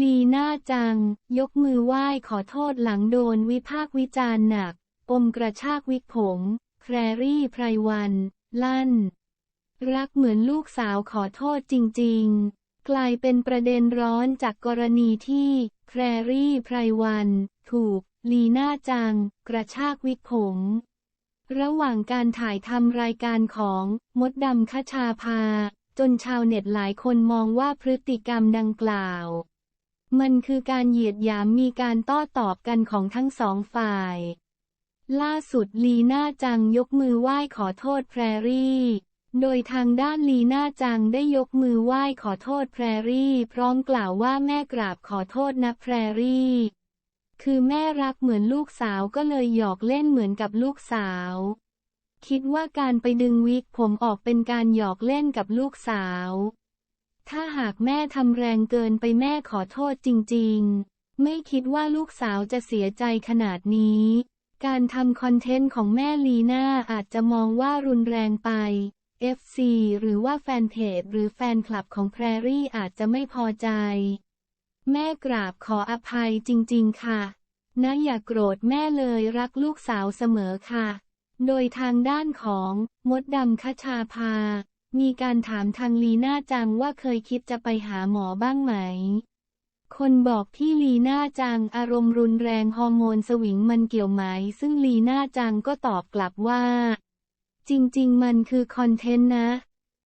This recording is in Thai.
ลีน่าจัง ยกมือไหว้ขอโทษหลังโดนวิพากษ์วิจารณ์หนัก ปมกระชากวิกผมแครรี่ไพรวัน ลั่น รักเหมือนลูกสาวขอโทษจริง ๆ กลายเป็นประเด็นร้อนจากกรณีที่แครรี่ไพรวัน ถูก ลีน่าจัง กระชากวิกผม ระหว่างการถ่ายทำรายการของมดดำคชาภา จนชาวเน็ตหลายคนมองว่าพฤติกรรมดังกล่าว มันคือการเหยียดหยามมีการต้ตอบกันของทั้งสองฝ่าย ล่าสุดลีน่าจังยกมือไหว้ขอโทษแพรรี่ โดยทางด้านลีน่าจังได้ยกมือไหว้ขอโทษแพรรี่ พร้อมกล่าวว่าแม่กราบขอโทษนะแพรรี่ คือแม่รักเหมือนลูกสาวก็เลยหยอกเล่นเหมือนกับลูกสาว คิดว่าการไปดึงวิกผมออกเป็นการหยอกเล่นกับลูกสาว ถ้าหากแม่ทำแรงเกินไปแม่ขอโทษจริงๆ ไม่คิดว่าลูกสาวจะเสียใจขนาดนี้ การทำคอนเทนต์ของแม่ลีน่าอาจจะมองว่ารุนแรงไป FC หรือว่าแฟนเพจหรือแฟนคลับของแพรรี่อาจจะไม่พอใจ แม่กราบขออภัยจริงๆ ค่ะ นะอย่าโกรธแม่เลยรักลูกสาวเสมอค่ะ โดยทางด้านของมดดำคชาภา มีการถามทางลีน่าจังว่าเคยคิดจะไปหาหมอบ้างไหม คนบอกที่ลีน่าจังอารมณ์รุนแรงฮอร์โมนสวิงมันเกี่ยวไหม ซึ่งลีน่าจังก็ตอบกลับว่า จริง ๆ มันคือคอนเทนต์นะ